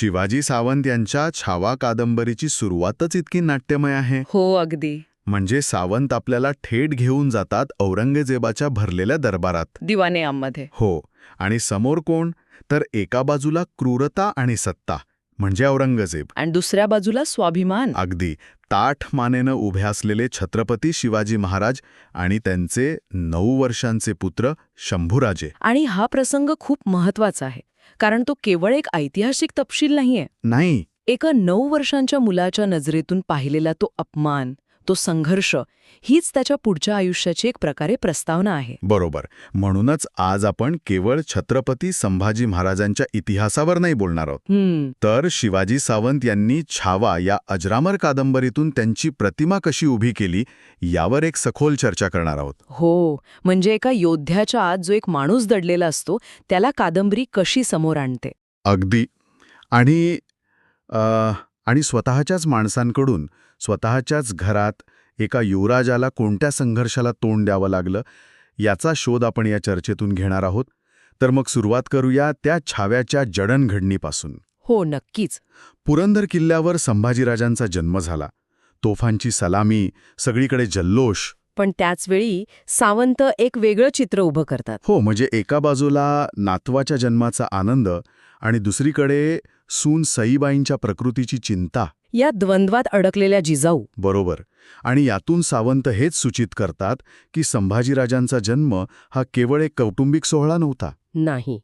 शिवाजी सावंत यांच्या छावा कादंबरीची सुरुवातच इतकी नाट्यमय आहे. हो अगदी. म्हणजे सावंत आपल्याला थेट घेऊन जातात औरंगजेबाच्या भरलेल्या दरबारात. दिवाने आममध्ये हो आणि समोर कोण? तर एका बाजूला क्रूरता आणि सत्ता म्हणजे औरंगजेब. आणि दुसऱ्या बाजूला स्वाभिमान. अगदी ताठ मानेनं उभे असलेले छत्रपती शिवाजी महाराज आणि त्यांचे नऊ वर्षांचे पुत्र शंभूराजे. आणि हा प्रसंग खूप महत्त्वाचा आहे. कारण तो केवळ एक ऐतिहासिक तपशील नाहीये. नाही. एका नऊ वर्षांच्या मुलाच्या नजरेतून पाहिलेला तो अपमान तो संघर्ष हीच त्याच्या पुढच्या आयुष्याची एक प्रकारे प्रस्तावना आहे. बरोबर. म्हणूनच आज आपण केवळ छत्रपती संभाजी महाराजांच्या इतिहासावर नाही बोलणार आहोत. तर शिवाजी सावंत यांनी छावा या अजरामर कादंबरीतून त्यांची प्रतिमा कशी उभी केली यावर एक सखोल चर्चा करणार आहोत. हो म्हणजे एका योद्ध्याच्या आत जो एक माणूस दडलेला असतो त्याला कादंबरी कशी समोर आणते? अगदी. आणि आणि स्वतःच्याच माणसांकडून स्वतःच्याच घरात एका युवराजाला कोणत्या संघर्षाला तोंड द्यावं लागलं याचा शोध आपण या चर्चेतून घेणार आहोत. तर मग सुरुवात करूया त्या छाव्याच्या जडणघडणीपासून हो नक्कीच. पुरंदर किल्ल्यावर संभाजीराजांचा जन्म झाला. तोफांची सलामी सगळीकडे जल्लोष. पण त्याचवेळी सावंत एक वेगळं चित्र उभं करतात. हो म्हणजे एका बाजूला नातवाच्या जन्माचा आनंद आणि दुसरीकडे सून सईबाईंच्या प्रकृतीची चिंता. या द्वंद्वात अडकलेल्या जिजाऊ. बरोबर. आणि यातून सावंत हेच सूचित करतात की संभाजीराजांचा जन्म हा केवळ एक कौटुंबिक सोहळा नव्हता. नाही.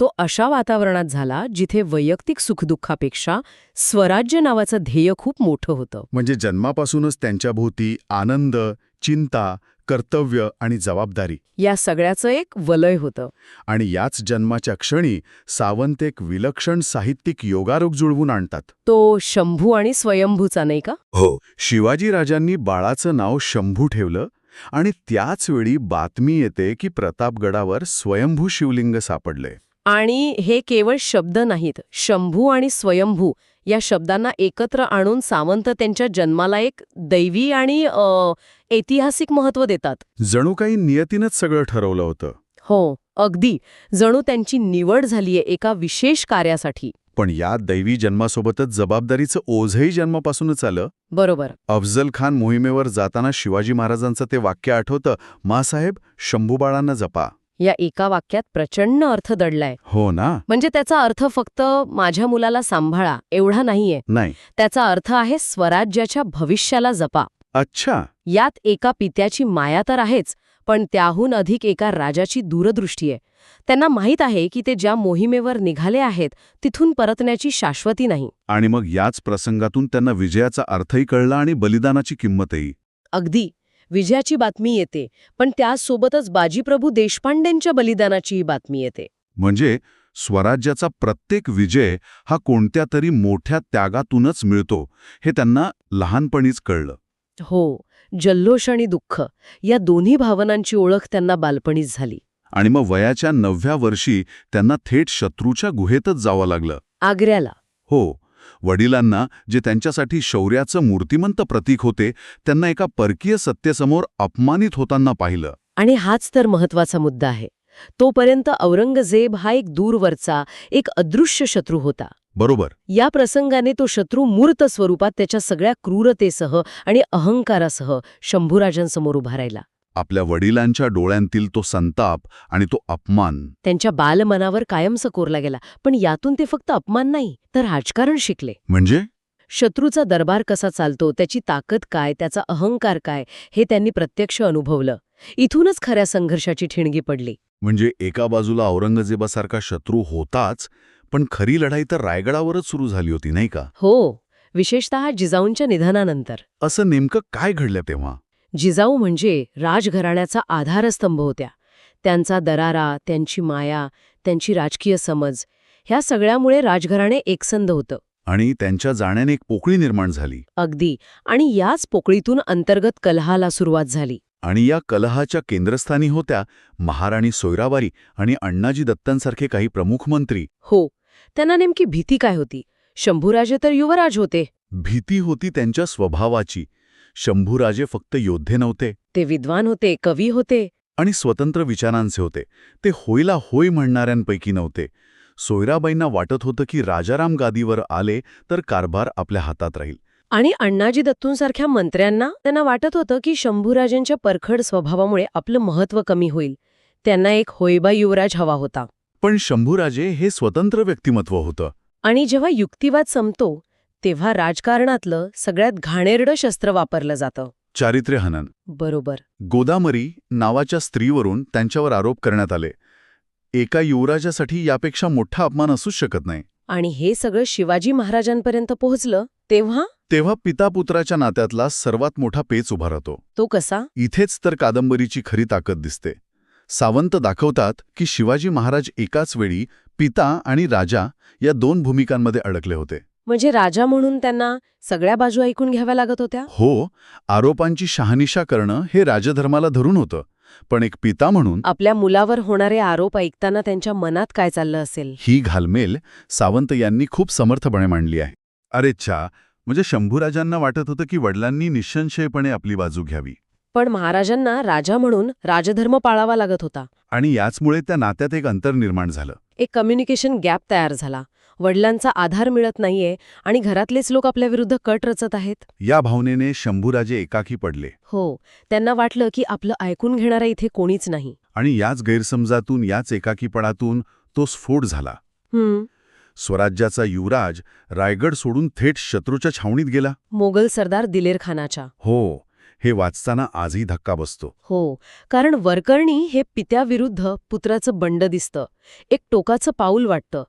तो अशा वातावरणात झाला जिथे वैयक्तिक सुखदुःखापेक्षा स्वराज्य नावाचं ध्येय खूप मोठं होतं. म्हणजे जन्मापासूनच त्यांच्याभोवती आनंद चिंता कर्तव्य आणि जबाबदारी. या सगळ्याचं एक वलय होतं. आणि याच जन्माच्या क्षणी सावंत एक विलक्षण साहित्यिक योगारोग जुळवून आणतात. तो शंभू आणि स्वयंभूचा नाही का? हो शिवाजीराजांनी बाळाचं नाव शंभू ठेवलं आणि त्याच वेळी बातमी येते की प्रतापगडावर स्वयंभू शिवलिंग सापडले. आणि हे केवळ शब्द नाहीत शंभू आणि स्वयंभू या शब्दांना एकत्र आणून सावंत त्यांच्या जन्माला एक दैवी आणि ऐतिहासिक महत्त्व देतात. जणू काही नियतीनंच सगळं ठरवलं होतं. हो अगदी. जणू त्यांची निवड झालीये एका विशेष कार्यासाठी. पण या दैवी जन्मासोबतच जबाबदारीचं ओझही जन्मापासूनच आलं? बरोबर. अफजल खान मोहिमेवर जाताना शिवाजी महाराजांचं ते वाक्य आठवतं मासाहेब शंभूबाळांना जपा. या एका वाक्यात प्रचंड अर्थ दडलाय. हो ना? म्हणजे त्याचा अर्थ फक्त माझ्या मुलाला सांभाळा एवढा नाहीये. नाही. त्याचा अर्थ आहे स्वराज्याच्या भविष्याला जपा. अच्छा. यात एका पित्याची माया तर आहेच पण त्याहून अधिक एका राजाची दूरदृष्टी आहे. त्यांना माहीत आहे की ते ज्या मोहिमेवर निघाले आहेत तिथून परतण्याची शाश्वती नाही. आणि मग याच प्रसंगातून त्यांना विजयाचा अर्थही कळला आणि बलिदानाची किंमतही. अगदी. विजयाची बातमी येते पण त्यासोबतच बाजीप्रभू देशपांडेंच्या बलिदानाचीही बातमी येते. म्हणजे स्वराज्याचा प्रत्येक विजय हा कोणत्या तरी मोठ्या त्यागातूनच मिळतो हे त्यांना लहानपणीच कळलं. हो जल्लोष आणि दुःख या दोन्ही भावनांची ओळख त्यांना बालपणीच झाली. आणि मग वयाच्या नवव्या वर्षी त्यांना थेट शत्रूच्या गुहेतच जावं लागलं. आग्र्याला. हो वडिलांना जे त्यांच्यासाठी शौर्याचं मूर्तिमंत प्रतीक होते त्यांना एका परकीय सत्तेसमोर अपमानित होताना पाहिलं. आणि हाच तर महत्त्वाचा मुद्दा आहे. तोपर्यंत औरंगजेब हा एक दूरवरचा एक अदृश्य शत्रू होता. बरोबर. या प्रसंगाने तो शत्रू मूर्त स्वरूपात त्याच्या सगळ्या क्रूरतेसह आणि अहंकारासह शंभूराजांसमोर उभा राहिला. आपल्या वडिलांच्या डोळ्यांतील तो संताप आणि तो अपमान. त्यांच्या बालमनावर कायमचं कोरला गेला. पण यातून ते फक्त अपमान नाही तर राजकारण शिकले. म्हणजे? शत्रूचा दरबार कसा चालतो त्याची ताकद काय त्याचा अहंकार काय हे त्यांनी प्रत्यक्ष अनुभवलं. इथूनच खऱ्या संघर्षाची ठिणगी पडली. म्हणजे एका बाजूला औरंगजेबासारखा शत्रू होताच पण खरी लढाई तर रायगडावरच सुरू झाली होती नाही का? हो विशेषतः जिजाऊंच्या निधनानंतर. असं नेमकं काय घडलं तेव्हा? जिजाऊ म्हणजे राजघराण्याचा आधारस्तंभ होत्या. त्यांचा दरारा त्यांची माया त्यांची राजकीय समज ह्या सगळ्यामुळे राजघराणे एकसंध होतं. आणि त्यांच्या जाण्याने एक पोकळी निर्माण झाली. अगदी. आणि याच पोकळीतून अंतर्गत कलहाला सुरुवात झाली. आणि या कलहाच्या केंद्रस्थानी होत्या महाराणी सोयराबारी आणि अण्णाजी दत्तांसारखे काही प्रमुख मंत्री. हो. त्यांना नेमकी भीती काय होती? शंभूराजे तर युवराज होते. भीती होती त्यांच्या स्वभावाची. शंभूराजे फक्त योद्धे नव्हते. ते विद्वान होते कवी होते. आणि स्वतंत्र विचारांचे होते. ते होईला होय म्हणणाऱ्यांपैकी नव्हते. सोयराबाईंना वाटत होतं की राजाराम गादीवर आले तर कारभार आपल्या हातात राहील. आणि अण्णाजी दत्तूंसारख्या मंत्र्यांना त्यांना वाटत होतं की शंभूराजांच्या परखड स्वभावामुळे आपलं महत्त्व कमी होईल. त्यांना एक होईबा युवराज हवा होता. पण शंभूराजे हे स्वतंत्र व्यक्तिमत्व होतं. आणि जेव्हा युक्तिवाद संपतो तेव्हा राजकारणातलं सगळ्यात घाणेरडं शस्त्र वापरलं जातं. चारित्र्यहनन बरोबर. गोदामरी नावाच्या स्त्रीवरून त्यांच्यावर आरोप करण्यात आले. एका युवराजासाठी यापेक्षा मोठा अपमान असूच शकत नाही. आणि हे सगळं शिवाजी महाराजांपर्यंत पोहोचलं? तेव्हा? तेव्हा पितापुत्राच्या नात्यातला सर्वात मोठा पेच उभा राहतो. तो कसा? इथेच तर कादंबरीची खरी ताकद दिसते. सावंत दाखवतात की शिवाजी महाराज एकाच वेळी पिता आणि राजा या दोन भूमिकांमध्ये अडकले होते. म्हणजे राजा म्हणून त्यांना सगळ्या बाजू ऐकून घ्याव्या लागत होत्या? हो आरोपांची शहानिशा करणं हे राजधर्माला धरून होतं पण एक पिता म्हणून आपल्या मुलावर होणारे आरोप ऐकताना त्यांच्या मनात काय चाललं असेल? ही घालमेल सावंत यांनी खूप समर्थपणे मांडली आहे. अरे च्छा म्हणजे शंभूराजांना वाटत होतं की वडिलांनी निःसंशयपणे आपली बाजू घ्यावी. पण महाराजांना राजा म्हणून राजधर्म पाळावा लागत होता. आणि याचमुळे त्या नात्यात एक अंतर निर्माण झालं. एक कम्युनिकेशन गॅप तयार झाला. वडिलांचा आधार मिळत नाहीये आणि घरातलेच लोक आपल्या विरुद्ध कट रचत आहेत? या भावनेने शंभूराजे एकाकी पडले. हो त्यांना वाटलं की आपलं ऐकून घेणारा इथे कोणीच नाही. आणि याच गैरसमजातून याच एकाकीपणातून तो स्फोट झाला. हम्म. स्वराज्याचा युवराज रायगड सोडून थेट शत्रूच्या छावणीत गेला? मोगल सरदार दिलेर खानाच्या हो हे वाचताना आजही धक्का बसतो. हो कारण वरकर्णी हे पित्याविरुद्ध पुत्राचं बंड दिसतं. एक टोकाचं पाऊल वाटतं.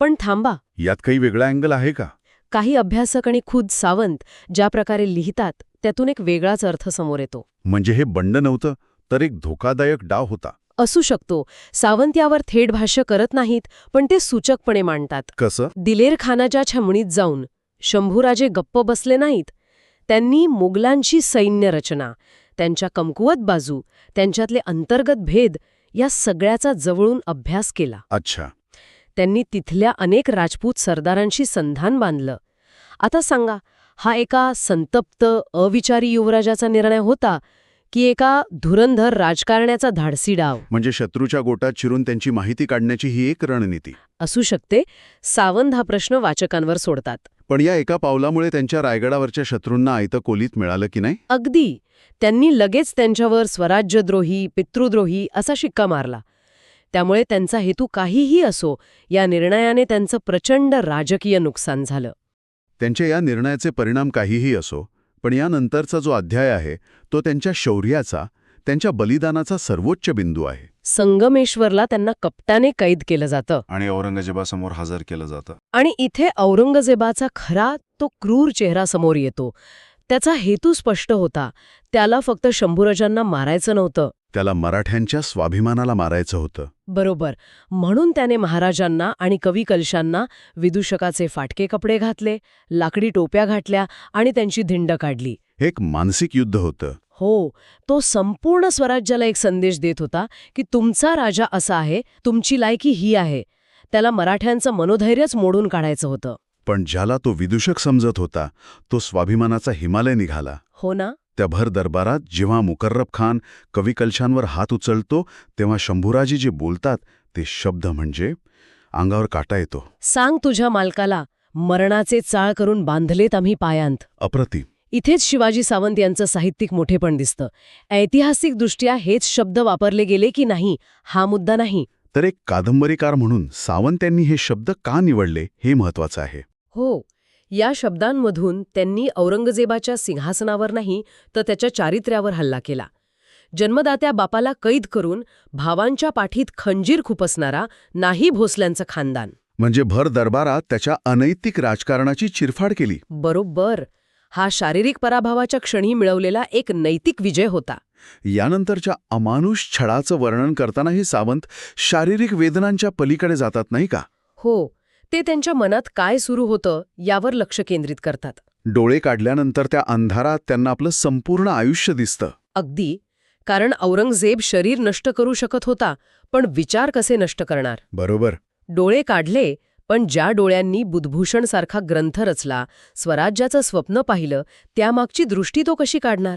पण थांबा. यात काही वेगळा अँगल आहे का? काही अभ्यासक आणि खुद सावंत ज्या प्रकारे लिहितात त्यातून एक वेगळाच अर्थ समोर येतो. म्हणजे हे बंड नव्हतं तर एक धोकादायक डाव होता. असू शकतो. सावंत यावर थेट भाष्य करत नाहीत पण ते सूचकपणे मांडतात. कसं? दिलेर खानाच्या छमणीत जाऊन शंभूराजे गप्प बसले नाहीत. त्यांनी मुघलांची सैन्य रचना त्यांच्या कमकुवत बाजू त्यांच्यातले अंतर्गत भेद या सगळ्याचा जवळून अभ्यास केला. अच्छा. त्यांनी तिथल्या अनेक राजपूत सरदारांशी संधान बांधलं. आता सांगा हा एका संतप्त अविचारी युवराजाचा निर्णय होता की एका धुरंधर राजकारण्याचा धाडसी डाव? म्हणजे शत्रूच्या गोटात चिरून त्यांची माहिती काढण्याची ही एक रणनीती. असू शकते सावंत हा प्रश्न वाचकांवर सोडतात. पण या एका पावलामुळे त्यांच्या रायगडावरच्या शत्रूंना आयतं कोलीत मिळालं की नाही? अगदी. त्यांनी लगेच त्यांच्यावर स्वराज्यद्रोही पितृद्रोही असा शिक्का मारला. त्यामुळे त्यांचा हेतू काहीही असो या निर्णयाने त्यांचं प्रचंड राजकीय नुकसान झालं. त्यांच्या या निर्णयाचे परिणाम काहीही असो पण यानंतरचा जो अध्याय आहे तो त्यांच्या शौर्याचा त्यांच्या बलिदानाचा सर्वोच्च बिंदू आहे. संगमेश्वरला त्यांना कपटाने कैद केलं जातं. आणि औरंगजेबासमोर हजर केलं जातं. आणि इथे औरंगजेबाचा खरा तो क्रूर चेहरा समोर येतो. त्याचा हेतू स्पष्ट होता. त्याला फक्त शंभूराजांना मारायचं नव्हतं. त्याला मराठ्यांच्या स्वाभिमानाला मारायचं होतं. बरोबर. म्हणून त्याने महाराजांना आणि कवी कलशांना विदूषकाचे फाटके कपडे घातले लाकडी टोप्या घातल्या आणि त्यांची धिंड काढली. हे एक मानसिक युद्ध होतं. हो तो संपूर्ण स्वराज्याला एक संदेश देत होता की तुमचा राजा असा आहे तुमची लायकी ही आहे. त्याला मराठ्यांचं मनोधैर्यच मोडून काढायचं होतं. पण ज्याला तो विदूषक समजत होता तो स्वाभिमानाचा हिमालय निघाला. हो ना? त्या भर दरबारात जेव्हा मुकर्रब खान कवी कलशांवर हात उचलतो तेव्हा शंभूराजी जे बोलतात ते शब्द म्हणजे अंगावर काटा येतो. सांग तुझ्या मालकाला मरणाचे चाळ करून बांधलेत आम्ही पायांत. अप्रतिम. इथेच शिवाजी सावंत यांचं साहित्यिक मोठेपण दिसतं. ऐतिहासिकदृष्ट्या हेच शब्द वापरले गेले की नाही हा मुद्दा नाही. तर एक कादंबरीकार म्हणून सावंत यांनी हे शब्द का निवडले हे महत्वाचं आहे. हो या शब्दांमधून त्यांनी औरंगजेबाच्या सिंहासनावर नाही तर त्याच्या चारित्र्यावर हल्ला केला. जन्मदात्या बापाला कैद करून भावांच्या पाठीत खंजीर खुपसणारा नाही भोसल्यांचं खानदान. म्हणजे भर दरबारात त्याच्या अनैतिक राजकारणाची चिरफाड केली. बरोबर. हा शारीरिक पराभवाच्या क्षणी मिळवलेला एक नैतिक विजय होता. यानंतरच्या अमानुष छळाचं वर्णन करतानाही सावंत शारीरिक वेदनांच्या पलीकडे जातात नाही का? हो. ते त्यांच्या मनात काय सुरू होतं यावर लक्ष केंद्रित करतात. डोळे काढल्यानंतर त्या अंधारात त्यांना आपलं संपूर्ण आयुष्य दिसतं. अगदी. कारण औरंगजेब शरीर नष्ट करू शकत होता पण विचार कसे नष्ट करणार? बरोबर. डोळे काढले पण ज्या डोळ्यांनी बुधभूषणसारखा ग्रंथ रचला स्वराज्याचं स्वप्न पाहिलं त्यामागची दृष्टी तो कशी काढणार?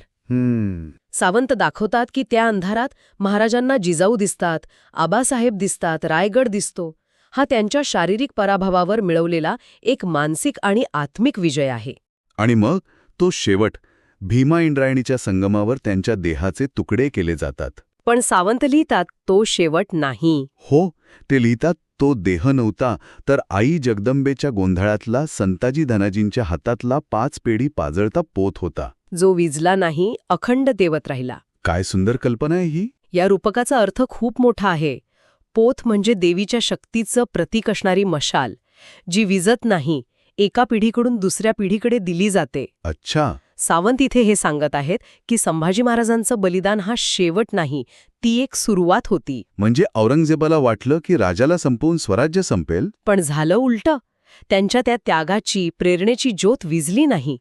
सावंत दाखवतात की त्या अंधारात महाराजांना जिजाऊ दिसतात आबासाहेब दिसतात रायगड दिसतो. हा त्यांच्या शारीरिक पराभवावर मिळवलेला एक मानसिक आणि आत्मिक विजय आहे. आणि मग तो शेवट भीमा इंद्रायणीच्या संगमावर त्यांच्या देहाचे तुकडे केले जातात. पण सावंत लिहितात तो शेवट नाही. हो ते लिहितात तो देह नव्हता तर आई जगदंबेच्या गोंधळातला संताजी धनाजींच्या हातातला पाच पेढी पाजळता पोत होता. जो विजला नाही अखंड देवत राहिला. काय सुंदर कल्पना आहे ही? या रूपकाचा अर्थ खूप मोठा आहे. पोथ म्हणजे देवीच्या शक्तीचं प्रतीक असणारी मशाल जी विजत नाही एका पिढीकडून दुसऱ्या पिढीकडे दिली जाते. अच्छा. सावंत इथे हे सांगत आहेत की संभाजी महाराजांचं बलिदान हा शेवट नाही ती एक सुरुवात होती. म्हणजे औरंगजेबाला वाटलं की राजाला संपवून स्वराज्य संपेल? पण झालं उलटं. त्यांच्या त्या त्यागाची प्रेरणेची ज्योत विझली नाही.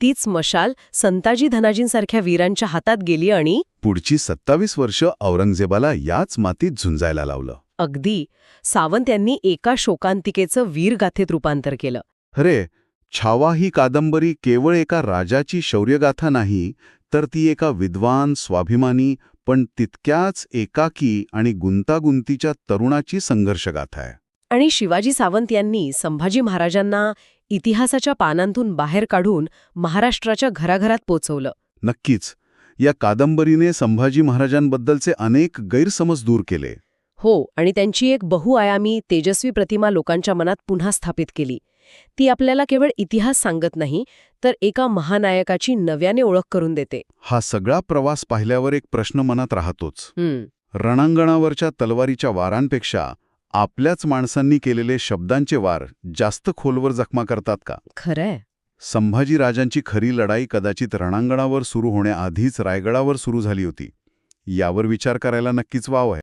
तीच मशाल संताजी धनाजींसारख्या वीरांच्या हातात गेली आणि पुढची सत्तावीस वर्ष औरंगजेबाला याच मातीत झुंजायला लावलं. अगदी सावंत यांनी एका शोकांतिकेचं वीरगाथेत रूपांतर केलं. अरे छावा ही कादंबरी केवळ एका राजाची शौर्यगाथा नाही तर ती एका विद्वान स्वाभिमानी पण तितक्याच एकाकी आणि गुंतागुंतीच्या तरुणाची संघर्षगाथा आहे. आणि शिवाजी सावंत यांनी संभाजी महाराजांना इतिहासाच्या पानांतून बाहेर काढून महाराष्ट्राच्या घराघरात पोचवलं. नक्कीच. या कादंबरीने संभाजी महाराजांबद्दलचे अनेक गैरसमज दूर केले. हो आणि त्यांची एक बहुआयामी तेजस्वी प्रतिमा लोकांच्या मनात पुन्हा स्थापित केली. ती आपल्याला केवळ इतिहास सांगत नाही तर एका महानायकाची नव्याने ओळख करून देते. हा सगळा प्रवास पाहिल्यावर एक प्रश्न मनात राहतोच. रणांगणावरच्या तलवारीच्या वारांपेक्षा आपल्याच माणसांनी केलेले शब्दांचे वार जास्त खोलवर जखमा करतात का? खरंय. संभाजी राजांची खरी लढाई कदाचित रणांगणावर सुरू होण्याआधीच रायगडावर सुरू झाली होती. यावर विचार करायला नक्कीच वाव आहे.